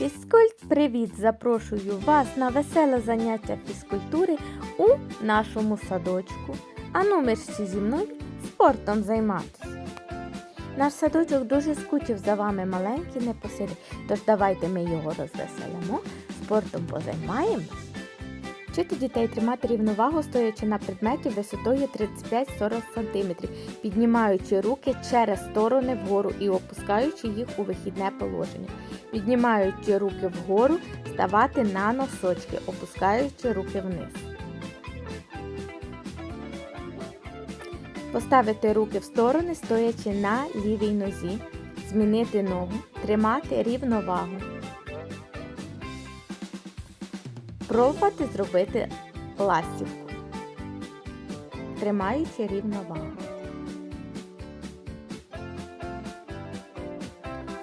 Фізкульт, привіт! Запрошую вас на веселе заняття фізкультури у нашому садочку. А ну мерщі зі мною спортом займатися. Наш садочок дуже скучив за вами маленькі непосилі, тож давайте ми його розвеселимо, спортом позаймаємось. Вчити дітей тримати рівновагу, стоячи на предметі висотою 35-40 см, піднімаючи руки через сторони вгору і опускаючи їх у вихідне положення. Піднімаючи руки вгору, ставати на носочки, опускаючи руки вниз. Поставити руки в сторони, стоячи на лівій нозі. Змінити ногу, тримати рівновагу. Пробувати зробити ластівку, тримаючи рівновагу.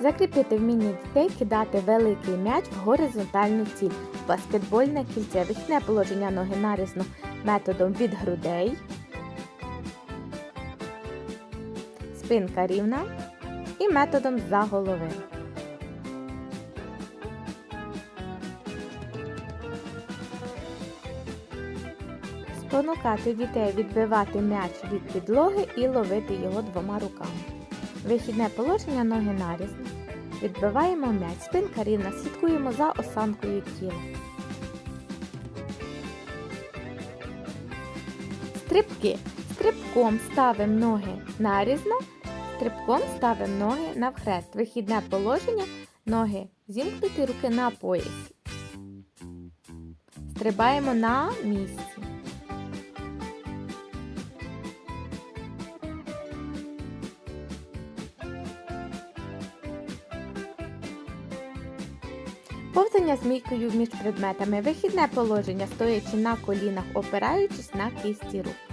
Закріпити вміння дітей кидати великий м'яч в горизонтальну ціль. Баскетбольне кільце. Вихідне положення ноги нарізно методом від грудей. Спинка рівна і методом за голови. Спонукати дітей відбивати м'яч від підлоги і ловити його двома руками. Вихідне положення ноги нарізно. Відбиваємо м'яч, спинка рівна, слідкуємо за осанкою тіла. Стрибки. Стрибком ставимо ноги нарізно, стрибком ставимо ноги навхрест. Вихідне положення, ноги зімкнуті, руки на поясі. Стрибаємо на місці. Повзання змійкою між предметами. Вихідне положення, стоячи на колінах, опираючись на кисті рук.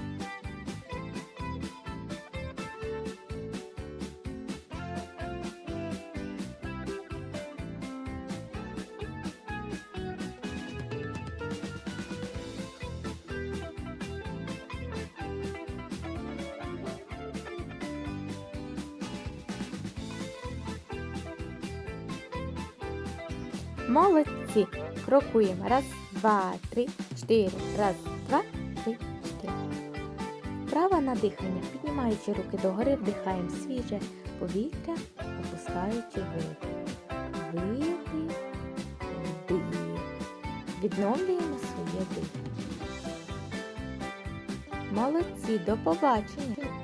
Молодці. Крокуємо. Раз, два, три, чотири. Раз, два, три, чотири. Вправа на дихання. Піднімаючи руки догори, вдихаємо свіже повітря, опускаючи видих. Видих, вдих. Відновлюємо своє дихання. Молодці, до побачення!